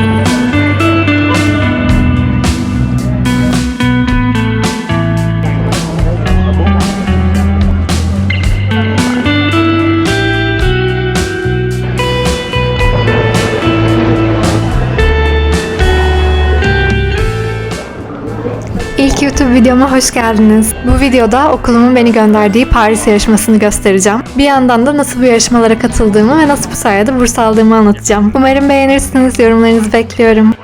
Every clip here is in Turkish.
İlk Videoma hoş geldiniz. Bu videoda okulumun beni gönderdiği Paris yarışmasını göstereceğim. Bir yandan da nasıl bu yarışmalara katıldığımı ve nasıl bu sayede burs aldığımı anlatacağım. Umarım beğenirsiniz. Yorumlarınızı bekliyorum.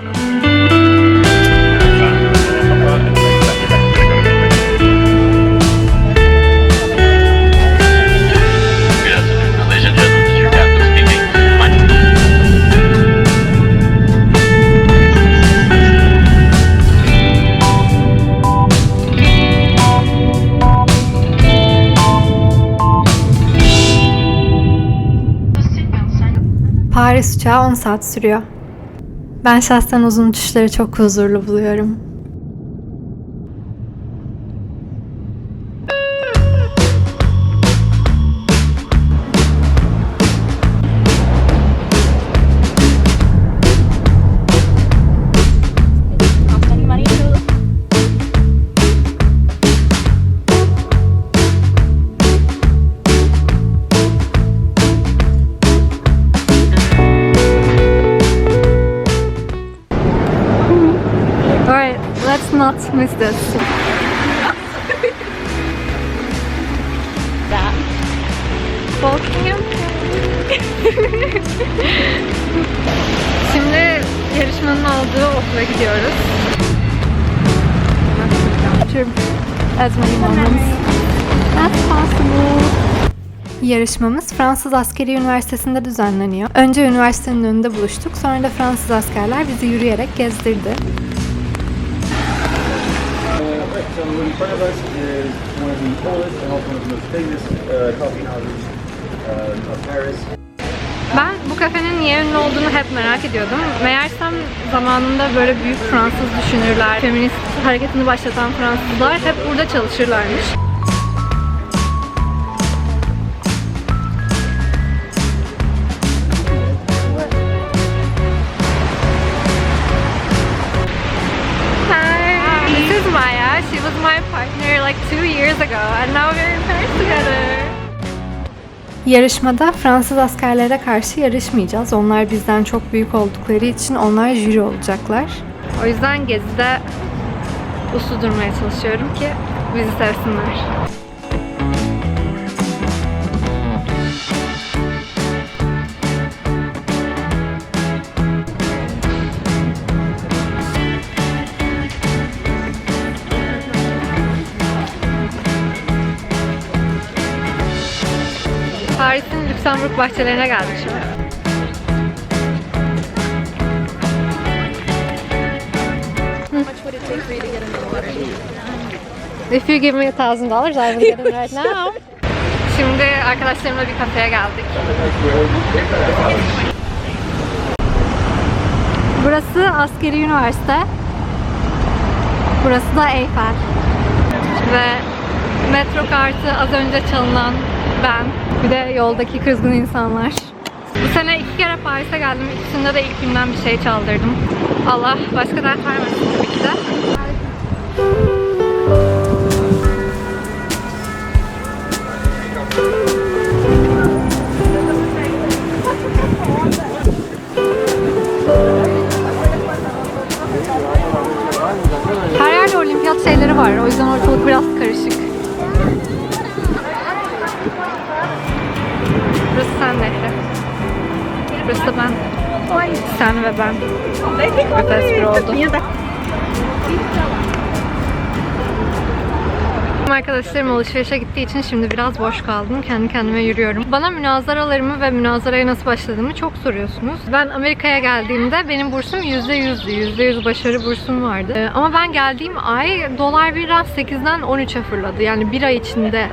Paris uçağı 10 saat sürüyor. Ben şahsen uzun uçuşları çok huzurlu buluyorum. Yarışmanın olduğu okula gidiyoruz. As many moments as possible. Yarışmamız Fransız Askeri Üniversitesi'nde düzenleniyor. Önce üniversitenin önünde buluştuk, sonra da Fransız askerler bizi yürüyerek gezdirdi. Bu kafenin niye ünlü olduğunu hep merak ediyordum. Meğersem zamanında böyle büyük Fransız düşünürler, feminist hareketini başlatan Fransızlar hep burada çalışırlarmış. Hi. This is Maya. She was my partner like two years ago and now we're in Paris together. Yarışmada Fransız askerlere karşı yarışmayacağız. Onlar bizden çok büyük oldukları için onlar jüri olacaklar. O yüzden gezide uslu durmaya çalışıyorum ki bizi sevsinler. Lüksemburg bahçelerine geldik şimdi. If you give me a thousand dollars, I will get them right now. Şimdi arkadaşlarımla bir kafeye geldik. Burası askeri üniversite. Burası da Eyfel. Ve metro kartı az önce çalınan ben. Bir de yoldaki kızgın insanlar. Bu sene iki kere Paris'e geldim. İkisinde de ilk günden bir şey çaldırdım. Allah başka dert vermesin tabii ki de. Her Sen ve ben. Bir espri oldu. Arkadaşlarım alışverişe gittiği için şimdi biraz boş kaldım. Kendi kendime yürüyorum. Bana münazaralarımı ve münazaraya nasıl başladığımı çok soruyorsunuz. Ben Amerika'ya geldiğimde benim bursum %100'dü. %100 başarı bursum vardı. Ee, Ama ben geldiğim ay dolar biraz 8'den 13'e fırladı. Yani bir ay içinde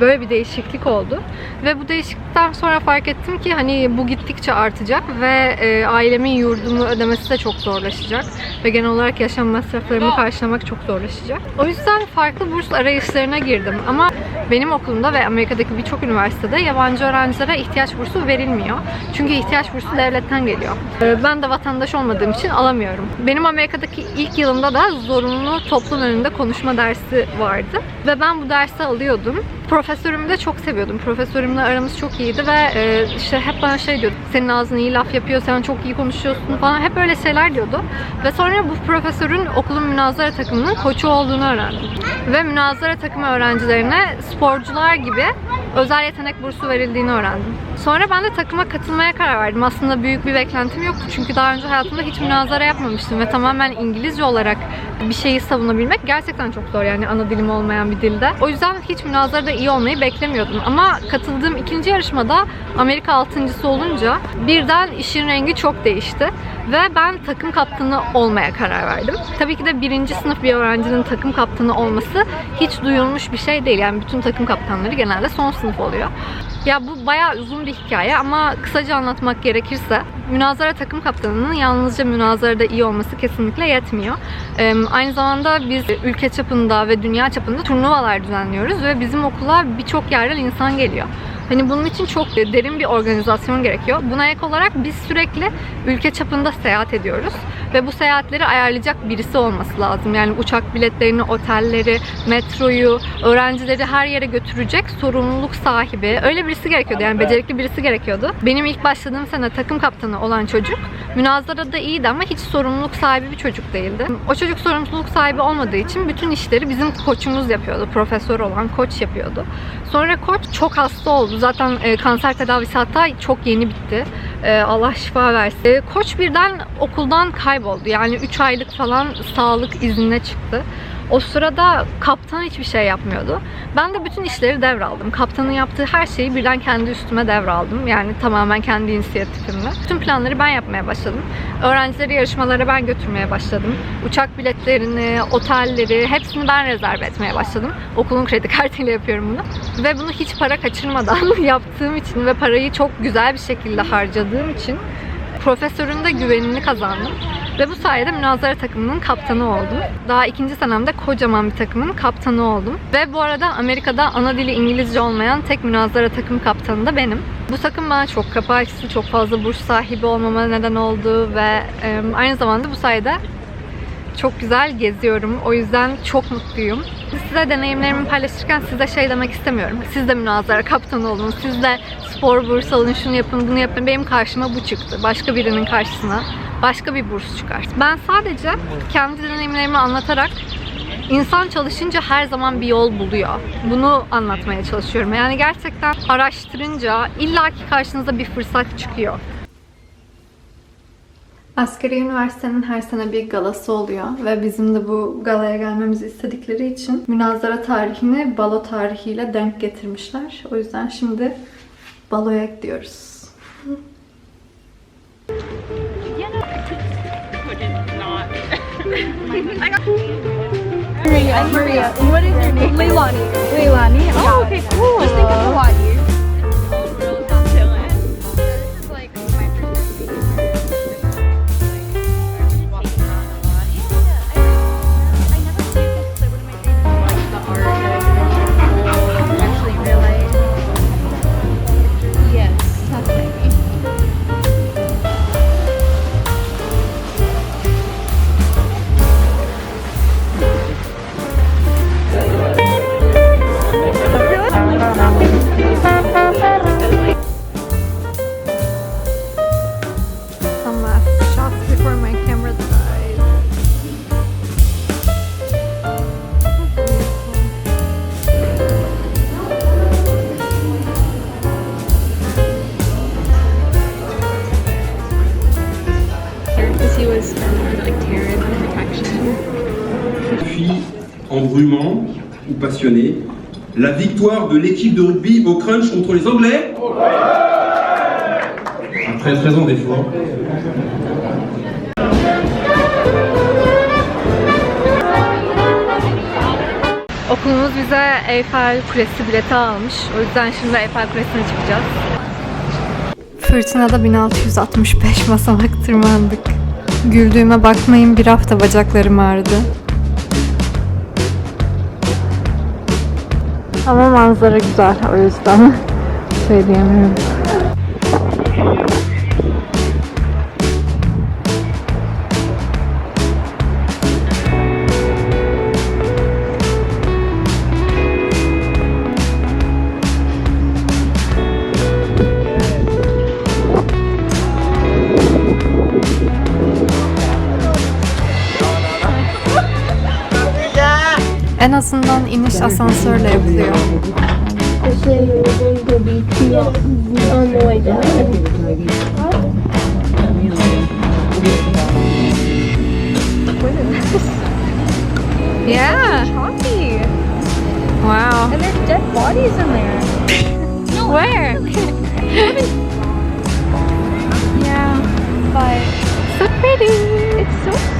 böyle bir değişiklik oldu. Ve bu değişiklikten sonra fark ettim ki hani bu gittikçe artacak ve e, ailemin yurdumu ödemesi de çok zorlaşacak. Ve genel olarak yaşam masraflarımı karşılamak çok zorlaşacak. O yüzden farklı burs arayışlarına girdim. Ama Benim okulumda ve Amerika'daki birçok üniversitede yabancı öğrencilere ihtiyaç bursu verilmiyor. Çünkü ihtiyaç bursu devletten geliyor. Ee, Ben de vatandaş olmadığım için alamıyorum. Benim Amerika'daki ilk yılımda da zorunlu toplum önünde konuşma dersi vardı. Ve ben bu dersi alıyordum. Profesörümü de çok seviyordum. Profesörümle aramız çok iyiydi ve e, işte hep bana şey diyordu. Senin ağzın iyi laf yapıyor, sen çok iyi konuşuyorsun falan. Hep öyle şeyler diyordu. Ve sonra bu profesörün okulun münazara takımının koçu olduğunu öğrendim. Ve münazara takımı öğrencilerine sporcular gibi özel yetenek bursu verildiğini öğrendim. Sonra ben de takıma katılmaya karar verdim. Aslında büyük bir beklentim yoktu. Çünkü daha önce hayatımda hiç münazara yapmamıştım ve tamamen İngilizce olarak bir şeyi savunabilmek gerçekten çok zor yani ana dilim olmayan bir dilde. O yüzden hiç münazarada iyi olmayı beklemiyordum. Ama katıldığım ikinci yarışmada Amerika altıncısı olunca birden işin rengi çok değişti. Ve ben takım kaptanı olmaya karar verdim. Tabii ki de birinci sınıf bir öğrencinin takım kaptanı olması hiç duyulmuş bir şey değil. Yani bütün takım kaptanları genelde son sınıf oluyor. Ya bu bayağı uzun bir hikaye ama kısaca anlatmak gerekirse münazara takım kaptanının yalnızca münazarada iyi olması kesinlikle yetmiyor. Ee, aynı zamanda biz ülke çapında ve dünya çapında turnuvalar düzenliyoruz ve bizim okula birçok yerden insan geliyor. Hani bunun için çok derin bir organizasyon gerekiyor. Buna ek olarak biz sürekli ülke çapında seyahat ediyoruz. Ve bu seyahatleri ayarlayacak birisi olması lazım. Yani uçak biletlerini, otelleri, metroyu, öğrencileri her yere götürecek sorumluluk sahibi. Öyle birisi gerekiyordu. Yani becerikli birisi gerekiyordu. Benim ilk başladığım sene takım kaptanı olan çocuk münazarada iyiydi ama hiç sorumluluk sahibi bir çocuk değildi. O çocuk sorumluluk sahibi olmadığı için bütün işleri bizim koçumuz yapıyordu. Profesör olan koç yapıyordu. Sonra koç çok hasta oldu. Zaten e, kanser tedavisi hatta çok yeni bitti. E, Allah şifa versin. E, koç birden okuldan kayboldu. Yani 3 aylık falan sağlık iznine çıktı. O sırada kaptan hiçbir şey yapmıyordu. Ben de bütün işleri devraldım. Kaptanın yaptığı her şeyi birden kendi üstüme devraldım. Yani tamamen kendi inisiyatifimle. Bütün planları ben yapmaya başladım. Öğrencileri yarışmalara ben götürmeye başladım. Uçak biletlerini, otelleri hepsini ben rezerve etmeye başladım. Okulun kredi kartıyla yapıyorum bunu. Ve bunu hiç para kaçırmadan yaptığım için ve parayı çok güzel bir şekilde harcadığım için profesörün de güvenini kazandım. Ve bu sayede münazara takımının kaptanı oldum. Daha ikinci senemde kocaman bir takımın kaptanı oldum. Ve bu arada Amerika'da ana dili İngilizce olmayan tek münazara takım kaptanı da benim. Bu takım bana çok kapı açtı, çok fazla burs sahibi olmama neden oldu ve aynı zamanda bu sayede çok güzel geziyorum. O yüzden çok mutluyum. Size deneyimlerimi paylaşırken size şey demek istemiyorum. Siz de münazara kaptanı olun, siz de spor bursu alın, şunu yapın, bunu yapın. Benim karşıma bu çıktı. Başka birinin karşısına başka bir burs çıkar. Ben sadece kendi deneyimlerimi anlatarak İnsan çalışınca her zaman bir yol buluyor. Bunu anlatmaya çalışıyorum. Yani gerçekten araştırınca illaki karşınıza bir fırsat çıkıyor. Askeri üniversitenin her sene bir galası oluyor ve bizim de bu galaya gelmemizi istedikleri için münazara tarihini balo tarihiyle denk getirmişler. O yüzden şimdi baloya gidiyoruz. Maria. Maria. What is your name? Leilani. Fille embrumant ou passionné. La victoire de l'équipe de rugby au crunch contre les Anglais Après 13 ans d'efforts. Okulumuz bize Eyfel Kulesi bileti almış. O yüzden şimdi Eyfel Kulesi'ne çıkacağız. Fırtınada 1665 basamak tırmandık. Güldüğüme bakmayın bir hafta bacaklarım ağrıdı. Ama manzara güzel o yüzden şey on the way down. Yeah. Chalky. Wow. And there's dead bodies in there. Where? Yeah. But So pretty. it's so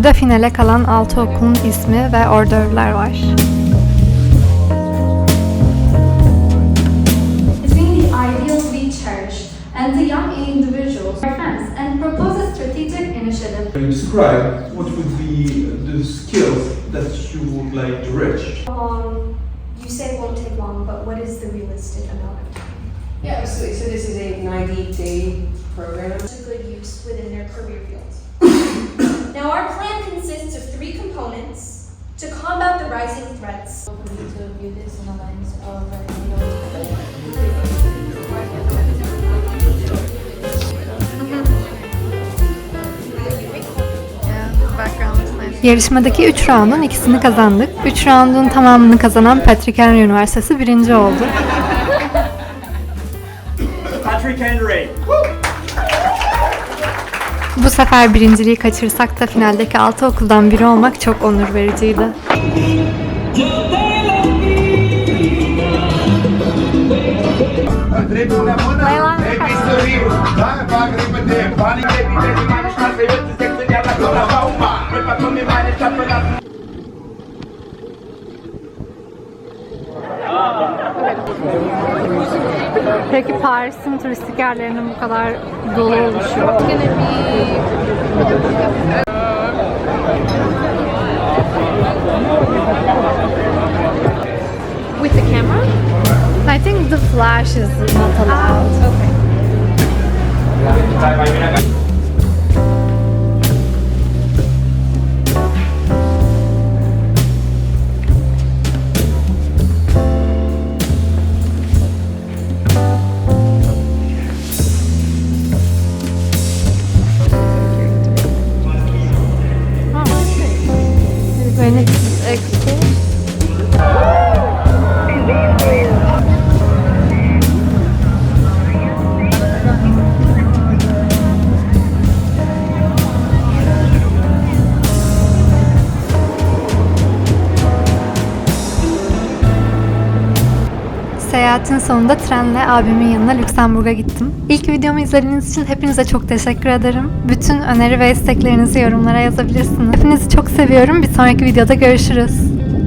Burada finale kalan 6 okulun ismi ve ordörler var. and the young individuals, friends, and propose a strategic initiative. Can you describe what would be the skills that you would like to reach? long, you say it won't take long, but what is the realistic amount of time? Yeah, absolutely. So this is a 90-day program. To good use within their career fields. now, our plan consists of three components to combat the rising threats. Yarışmadaki 3 roundun ikisini kazandık. 3 roundun tamamını kazanan Patrick Henry Üniversitesi birinci oldu. Patrick Henry. Bu sefer birinciliği kaçırsak da finaldeki 6 okuldan biri olmak çok onur vericiydi. Peki Paris'in turistik yerlerinin bu kadar dolu oluşu? With the camera? I think the flash is not allowed. Okay. Seyahatin sonunda trenle abimin yanına Lüksemburg'a gittim. İlk videomu izlediğiniz için hepinize çok teşekkür ederim. Bütün öneri ve isteklerinizi yorumlara yazabilirsiniz. Hepinizi çok seviyorum. Bir sonraki videoda görüşürüz.